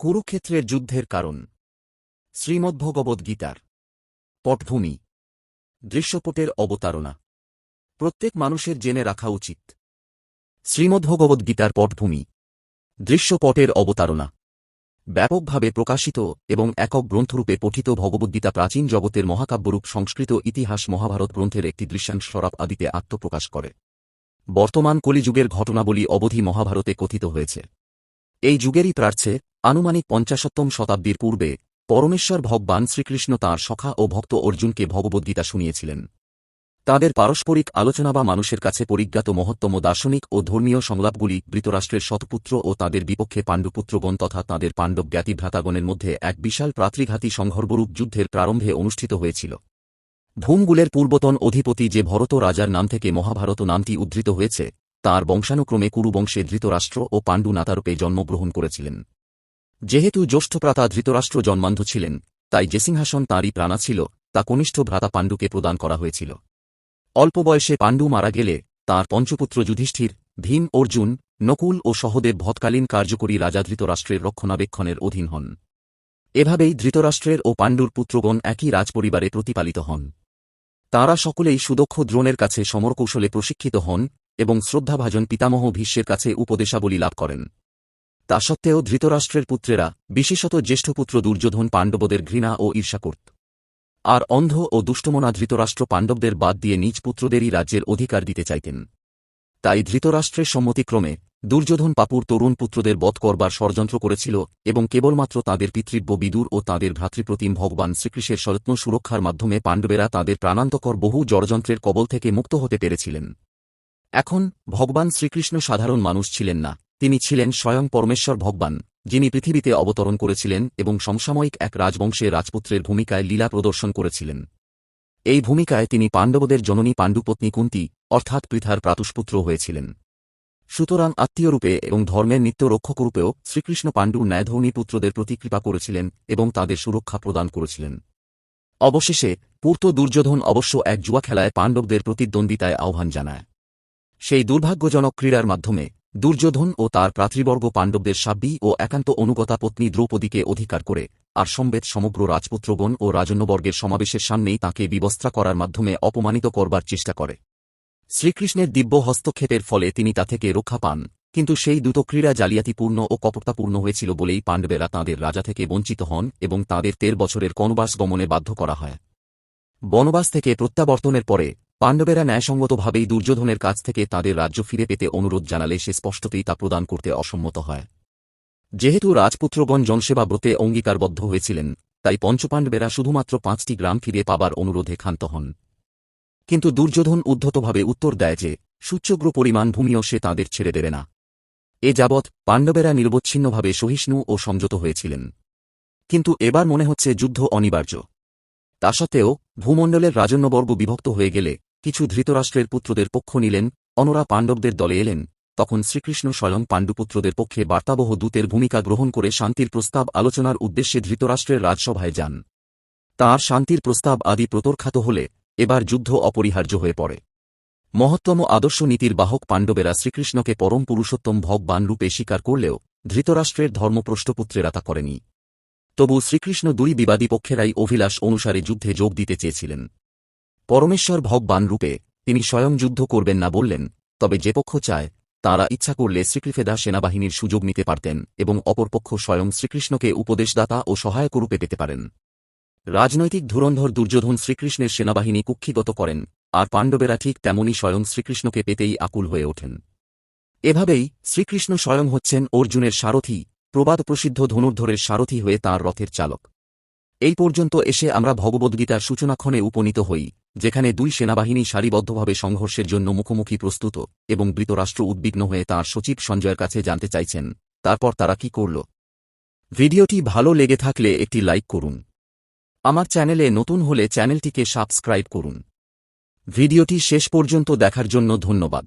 কুরুক্ষেত্রের যুদ্ধের কারণ। শ্রীমদ্ভগবদ্গীতার। পটভূমি। দৃশ্যপটের অবতারণা। প্রত্যেক মানুষের জেনে রাখা উচিত। শ্রীমদ্ভগবদ্গীতার পটভূমি। দৃশ্যপটের অবতারণা। ব্যাপকভাবে প্রকাশিত এবং একক গ্রন্থরূপে পঠিত ভগবদ্গীতা প্রাচীন জগতের মহাকাব্যরূপ সংস্কৃত ইতিহাস মহাভারত গ্রন্থের একটি দৃশ্যাংশ সরাব আদিতে আত্মপ্রকাশ করে। বর্তমান কলিযুগের ঘটনাবলী অবধি মহাভারতে কথিত হয়েছে। এই যুগেরই প্রার্থে আনুমানিক পঞ্চাশত্তম শতাব্দীর পূর্বে, পরমেশ্বর ভগবান শ্রীকৃষ্ণ তাঁর সখা ও ভক্ত অর্জুনকে ভগবদ্গীতা শুনিয়েছিলেন। তাদের পারস্পরিক আলোচনা বা মানুষের কাছে পরিজ্ঞাত মহত্তম দার্শনিক ও ধর্মীয় সংলাপগুলি ধৃতরাষ্ট্রের শতপুত্র ও তাদের বিপক্ষে পাণ্ডুপুত্রগণ তথা তাঁদের পাণ্ডব জ্ঞাতি ভ্রাতাগণের মধ্যে এক বিশাল প্রাতৃঘাতী সংঘর্বরূপ যুদ্ধের প্রারম্ভে অনুষ্ঠিত হয়েছিল। ভূমগুলের পূর্বতন অধিপতি যে ভরত রাজার নাম থেকে মহাভারত নামটি উদ্ধৃত হয়েছে, তার বংশানুক্রমে কুরুবংশে ধৃতরাষ্ট্র ও পাণ্ডু নাতারূপে জন্মগ্রহণ করেছিলেন। যেহেতু জ্যেষ্ঠপ্রাতা ধৃতরাষ্ট্র জন্মান্ধ ছিলেন, তাই যে সিংহাসন তাঁরই প্রাণা ছিল, তা কনিষ্ঠ ভ্রাতা পাণ্ডুকে প্রদান করা হয়েছিল। অল্প বয়সে পাণ্ডু মারা গেলে, তাঁর পঞ্চপুত্র যুধিষ্ঠির, ভীম, অর্জুন, নকুল ও সহদেব ভৎকালীন কার্যকরী রাজা ধৃতরাষ্ট্রের রক্ষণাবেক্ষণের অধীন হন। এভাবেই ধৃতরাষ্ট্রের ও পাণ্ডুর পুত্রগণ একই রাজপরিবারে প্রতিপালিত হন। তাঁরা সকলেই সুদক্ষ দ্রোণের কাছে সমরকৌশলে প্রশিক্ষিত হন এবং শ্রদ্ধাভাজন পিতামহ ভীষ্মের কাছে উপদেশাবলী লাভ করেন। তা সত্ত্বেও ধৃতরাষ্ট্রের পুত্রেরা, বিশেষত জ্যেষ্ঠপুত্র দুর্যোধন পাণ্ডবদের ঘৃণা ও ঈর্ষা করত আর অন্ধ ও দুষ্টমনা ধৃতরাষ্ট্র পাণ্ডবদের বাদ দিয়ে নিজ পুত্রদেরই রাজ্যের অধিকার দিতে চাইতেন। তাই ধৃতরাষ্ট্রের সম্মতিক্রমে দুর্যোধন পাপুর তরুণ পুত্রদের বধ করবার ষড়যন্ত্র করেছিল এবং কেবলমাত্র তাঁদের পিতৃব্য বিদুর ও তাঁদের ভ্রাতৃপ্রতিম ভগবান শ্রীকৃষ্ণের সযত্ন সুরক্ষার মাধ্যমে পাণ্ডবেরা তাঁদের প্রাণান্তকর বহু জড়যন্ত্রের কবল থেকে মুক্ত হতে পেরেছিলেন। এখন ভগবান শ্রীকৃষ্ণ সাধারণ মানুষ ছিলেন না। তিনি ছিলেন স্বয়ং পরমেশ্বর ভগবান, যিনি পৃথিবীতে অবতরণ করেছিলেন এবং সমসাময়িক এক রাজবংশে রাজপুত্রের ভূমিকায় লীলা প্রদর্শন করেছিলেন। এই ভূমিকায় তিনি পাণ্ডবদের জননী পাণ্ডুপত্নী কুন্তি, অর্থাৎ পৃথার প্রাতুষ্পুত্র হয়েছিলেন। সুতরাং আত্মীয়রূপে এবং ধর্মের নিত্য রক্ষকরূপেও শ্রীকৃষ্ণ পাণ্ডুর ন্যায়ধর্মী পুত্রদের প্রতি কৃপা করেছিলেন এবং তাদের সুরক্ষা প্রদান করেছিলেন। অবশেষে, পূর্ত দুর্যোধন অবশ্য এক জুয়া খেলায় পাণ্ডবদের প্রতিদ্বন্দ্বিতায় আহ্বান জানায়। সেই দুর্ভাগ্যজনক ক্রীড়ার মাধ্যমে দুর্যোধন ও তার প্রাতৃবর্গ পাণ্ডবদের সাব্বী ও একান্ত অনুগতা পত্নী দ্রৌপদীকে অধিকার করে, আর সম্বেদ সমগ্র রাজপুত্রগণ ও রাজন্যবর্গের সমাবেশের সামনেই তাঁকে বিবস্ত্রা করার মাধ্যমে অপমানিত করবার চেষ্টা করে। শ্রীকৃষ্ণের দিব্য হস্তক্ষেপের ফলে তিনি তা থেকে রক্ষা পান, কিন্তু সেই দুটো ক্রীড়া জালিয়াতিপূর্ণ ও কপটতাপূর্ণ হয়েছিল বলেই পাণ্ডবেরা তাঁদের রাজা থেকে বঞ্চিত হন এবং তাঁদের তের বছরের কনবাস গমনে বাধ্য করা হয়। বনবাস থেকে প্রত্যাবর্তনের পরে পাণ্ডবেরা ন্যায়সঙ্গতভাবেই দুর্যোধনের কাছ থেকে তাদের রাজ্য ফিরে পেতে অনুরোধ জানালে সে স্পষ্টতেই তা প্রদান করতে অসম্মত হয়। যেহেতু রাজপুত্রগণ জনসেবা ব্রতে অঙ্গীকারবদ্ধ হয়েছিলেন, তাই পঞ্চপাণ্ডবেরা শুধুমাত্র পাঁচটি গ্রাম ফিরে পাবার অনুরোধে ক্ষান্ত হন। কিন্তু দুর্যোধন উদ্ধতভাবে উত্তর দেয় যে সূচ্যগ্র পরিমাণ ভূমিও সে তাঁদের ছেড়ে দেবে না। এ যাবৎ পাণ্ডবেরা নির্বচ্ছিন্নভাবে সহিষ্ণু ও সংযত হয়েছিলেন। কিন্তু এবার মনে হচ্ছে যুদ্ধ অনিবার্য। তা সত্ত্বেও ভূমণ্ডলের রাজন্যবর্গ বিভক্ত হয়ে গেলে কিছু ধৃতরাষ্ট্রের পুত্রদের পক্ষ নিলেন, অনরা পাণ্ডবদের দলে এলেন। তখন শ্রীকৃষ্ণ স্বয়ং পাণ্ডুপুত্রদের পক্ষে বার্তাবহ দূতের ভূমিকা গ্রহণ করে শান্তির প্রস্তাব আলোচনার উদ্দেশ্যে ধৃতরাষ্ট্রের রাজসভায় যান। তাঁর শান্তির প্রস্তাব আদি প্রতর্খাত হলে, এবার যুদ্ধ অপরিহার্য হয়ে পড়ে। মহত্তম আদর্শ নীতির বাহক পাণ্ডবেরা শ্রীকৃষ্ণকে পরম পুরুষোত্তম ভগবান রূপে স্বীকার করলেও, ধৃতরাষ্ট্রের ধর্মপ্রষ্টপুত্রেরা তা করেনি। তবু শ্রীকৃষ্ণ দুই বিবাদী পক্ষেরাই অভিলাষ অনুসারে যুদ্ধে যোগ দিতে চেয়েছিলেন। পরমেশ্বর ভগবান রূপে তিনি স্বয়ং যুদ্ধ করবেন না বললেন, তবে যে পক্ষ চায়, তাঁরা ইচ্ছা করলে শ্রীকৃফেদা সেনাবাহিনীর সুযোগ নিতে পারতেন এবং অপরপক্ষ স্বয়ং শ্রীকৃষ্ণকে উপদেশদাতা ও সহায়ক রূপে পেতে পারেন। রাজনৈতিক ধুরন্ধর দুর্যোধন শ্রীকৃষ্ণের সেনাবাহিনী কুক্ষিগত করেন, আর পাণ্ডবেরা ঠিক তেমনই স্বয়ং শ্রীকৃষ্ণকে পেতেই আকুল হয়ে ওঠেন। এভাবেই শ্রীকৃষ্ণ স্বয়ং হচ্ছেন অর্জুনের সারথী প্রবাদ প্রসিদ্ধ ধনুর্ধরের সারথী হয়ে তাঁর রথের চালক। এই পর্যন্ত এসে আমরা ভগবদ্গীতার সূচনাক্ষণে উপনীত হই। যেখানে দুই সেনাবাহিনী সারিবদ্ধভাবে সংঘর্ষের জন্য মুখোমুখি প্রস্তুত এবং বৃতরাষ্ট্র উদ্বিগ্ন হয়ে তার সচিব সঞ্জয়ের কাছে জানতে চাইছেন। তারপর তারা কি করল? ভিডিওটি ভালো লেগে থাকলে একটি লাইক করুন। আমার চ্যানেলে নতুন হলে চ্যানেলটিকে সাবস্ক্রাইব করুন। ভিডিওটি শেষ পর্যন্ত দেখার জন্য ধন্যবাদ।